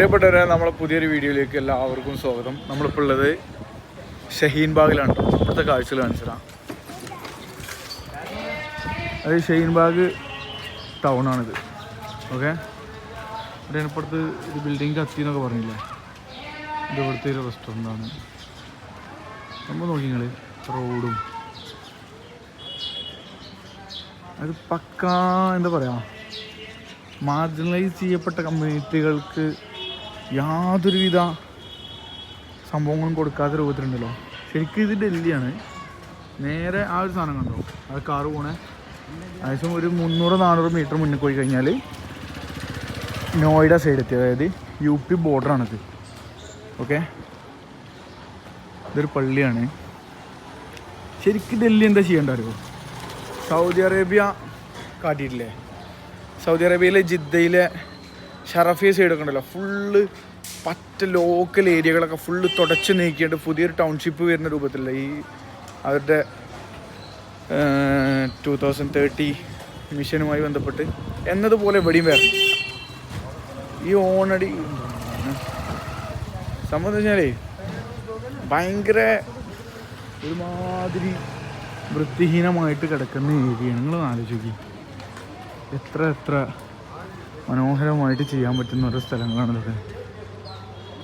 പ്രിയപ്പെട്ടവരെ നമ്മളെ പുതിയൊരു വീഡിയോയിലേക്ക് എല്ലാവർക്കും സ്വാഗതം. നമ്മളിപ്പോൾ ഉള്ളത് ഷഹീൻ ബാഗിലാണ്. ഇപ്പോഴത്തെ കാഴ്ചകൾ കാണിച്ചതാണ് അത് ഷഹീൻ ബാഗ് ആണിത്. ഓക്കെ ഇപ്പുറത്ത് ഒരു ബിൽഡിംഗ് കത്തി എന്നൊക്കെ പറഞ്ഞില്ലേ? ഇത് ഇവിടുത്തെ ഒരു റെസ്റ്റോറന്റ് ആണ്. നമ്മൾ നോക്കി നിങ്ങൾ റോഡും. അത് പക്കാ എന്താ പറയുക മാർജിനലൈസ് ചെയ്യപ്പെട്ട കമ്മ്യൂണിറ്റികൾക്ക് യാതൊരുവിധ സംഭവങ്ങളും കൊടുക്കാത്ത രൂപത്തിലുണ്ടല്ലോ. ശരിക്കും ഇത് ഡൽഹിയാണ്. നേരെ ആ ഒരു സാധനം കണ്ടോ? അത് കാറ് പോണേ. ഏകദേശം ഒരു മുന്നൂറ് നാനൂറ് മീറ്റർ മുന്നിൽ പോയി കഴിഞ്ഞാൽ നോയിഡ സൈഡ് എത്തി. അതായത് യു പി ബോർഡറാണിത് ഓക്കെ ഇതൊരു പള്ളിയാണ്. ശരിക്കും ഡൽഹി എന്താ ചെയ്യേണ്ട അറിയോ? Saudi Arabia കാട്ടിയിട്ടില്ലേ? സൗദി അറേബ്യയിലെ ജിദ്ദയിലെ ഷറഫിയ സൈഡൊക്കെ ഉണ്ടല്ലോ. ഫുള്ള് പറ്റ ലോക്കൽ ഏരിയകളൊക്കെ ഫുള്ള് തുടച്ച് നീക്കിയിട്ട് പുതിയൊരു ടൗൺഷിപ്പ് വരുന്ന രൂപത്തിലുള്ള ഈ അവരുടെ ടു തൗസൻഡ് തേർട്ടി മിഷനുമായി ബന്ധപ്പെട്ട് എന്നതുപോലെ വെടിയും വരണം ഈ ഓണടി സംഭവം വെച്ചാലേ ഭയങ്കര ഒരുമാതിരി വൃത്തിഹീനമായിട്ട് കിടക്കുന്ന ഏരിയ നിങ്ങൾ ആലോചിക്കും. എത്ര എത്ര മനോഹരമായിട്ട് ചെയ്യാൻ പറ്റുന്ന ഓരോ സ്ഥലങ്ങളാണ് ഇതൊക്കെ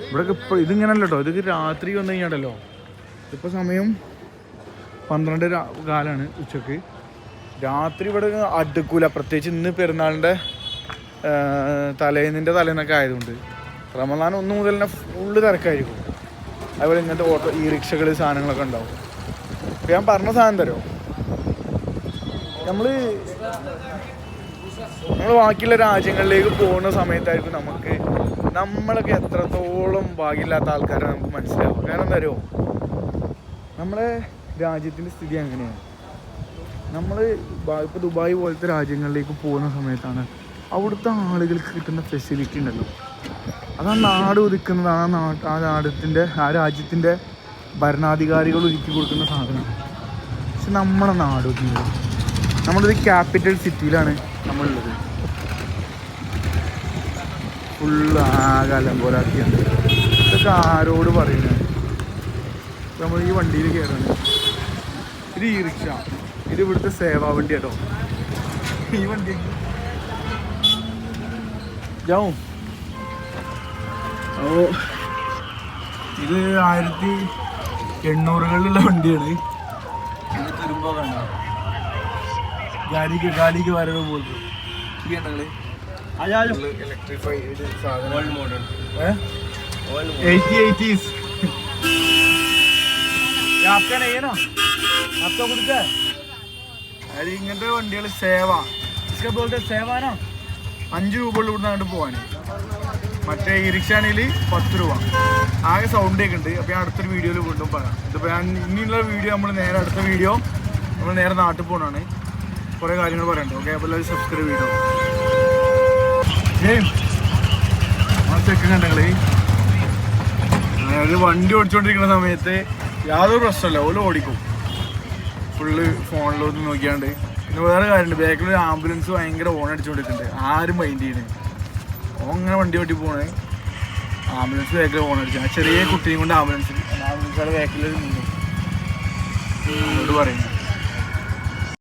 ഇവിടെ ഇപ്പോൾ ഇതിങ്ങനല്ല കേട്ടോ ഇതൊക്കെ രാത്രി വന്നു കഴിഞ്ഞാണ്ടല്ലോ ഇപ്പോൾ സമയം പന്ത്രണ്ട് കാലാണ് ഉച്ചയ്ക്ക്. രാത്രി ഇവിടെ അടുക്കൂല. പ്രത്യേകിച്ച് ഇന്ന് പെരുന്നാളിന്റെ തലേന്നിന്റെ തലേന്നൊക്കെ ആയതുകൊണ്ട്. റമദാൻ ഒന്ന് മുതൽ തന്നെ ഫുള്ള് തിരക്കായിരിക്കും. അതുപോലെ ഇങ്ങനത്തെ ഓട്ടോ ഈ റിക്ഷകൾ സാധനങ്ങളൊക്കെ ഉണ്ടാവും. ഞാൻ പറഞ്ഞ സാധനം തരുമോ നമ്മൾ നമ്മൾ ബാക്കിയുള്ള രാജ്യങ്ങളിലേക്ക് പോകുന്ന സമയത്തായിരിക്കും നമുക്ക് നമ്മളൊക്കെ എത്രത്തോളം ഭാഗ്യമില്ലാത്ത ആൾക്കാരെ നമുക്ക് മനസ്സിലാവും കാരണം എന്താ നമ്മളെ രാജ്യത്തിന്റെ സ്ഥിതി അങ്ങനെയാണ്. നമ്മൾ ഇപ്പോൾ ദുബായ് പോലത്തെ രാജ്യങ്ങളിലേക്ക് പോകുന്ന സമയത്താണ് അവിടുത്തെ ആളുകൾക്ക് കിട്ടുന്ന ഫെസിലിറ്റി ഉണ്ടല്ലോ. അത് ആ നാട് ഒതുക്കുന്നത്. ആ നാട് ആ നാടത്തിന്റെ ആ രാജ്യത്തിന്റെ ഭരണാധികാരികൾ ഒരുക്കി കൊടുക്കുന്ന സാധനമാണ്. പക്ഷെ നമ്മുടെ നാട് നമ്മളൊരു ക്യാപിറ്റൽ സിറ്റിയിലാണ് നമ്മളുള്ളത്. ഫുള്ള് ആകെ അലങ്കോലാക്കിയാണ്. ഇതൊക്കെ ആരോട് പറയുന്നത് നമ്മൾ ഈ വണ്ടിയിൽ കയറുന്നത് ഇത് ഈ റിക്ഷ. ഇത് ഇവിടുത്തെ സേവാ വണ്ടി കേട്ടോ. ഈ വണ്ടി. ജാവും ഓ ഇത് ആയിരത്തി എണ്ണൂറുകളിലുള്ള വണ്ടിയാണ്. ഇത് കണ്ട? ഗാഡിക്ക് ഗാഡിക്ക് വരവ് പോലും ഇലക്ട്രിഫൈഡ് സാധനം एटी एटीज आपका नहीं है ना आपका खुद का है അതായത് ഇങ്ങനത്തെ വണ്ടികൾ സേവ ഇസ്ക പോലത്തെ സേവ ആണോ അഞ്ച് രൂപ ഉള്ള ഇവിടുന്ന് അങ്ങോട്ട് പോവാൻ മറ്റേ ഈ റിക്ഷ ആണെങ്കിൽ പത്ത് രൂപ ആകെ സൗണ്ട് ഒക്കെ ഉണ്ട് അപ്പോൾ ഞാൻ അടുത്തൊരു വീഡിയോയിൽ വീണ്ടും പറയാം ഇതിപ്പോൾ ഞാൻ ഇനിയുള്ള വീഡിയോ നമ്മൾ നേരെ അടുത്ത വീഡിയോ നമ്മൾ നേരെ നാട്ടിൽ പോകണമാണ് കുറേ കാര്യങ്ങൾ പറയണ്ട? ഓക്കെ അപ്പോൾ എല്ലാവരും സബ്സ്ക്രൈബ് ചെയ്തോ? അതായത് വണ്ടി ഓടിച്ചുകൊണ്ടിരിക്കുന്ന സമയത്ത് യാതൊരു പ്രശ്നമല്ല ഓൽ ഓടിക്കും. ഫുള്ള് ഫോണിലൊന്നും നോക്കിയാണ്ട്. പിന്നെ വേറെ കാര്യമുണ്ട് ബാക്കിൽ ഒരു ആംബുലൻസ് ഭയങ്കര ഓൺ അടിച്ചുകൊണ്ടിരിക്കുന്നുണ്ട് ആരും മൈൻഡ് ചെയ്യണേ ഓ അങ്ങനെ വണ്ടി ഓട്ടി പോണേ. ആംബുലൻസ് ബാക്കിൽ ഓൺ അടിച്ചു. ആ ചെറിയ കുട്ടിയും കൊണ്ട് ആംബുലൻസിൽ ആംബുലൻസ് ബാക്കിൽ നിന്നു. അവരോട് പറയുന്നത്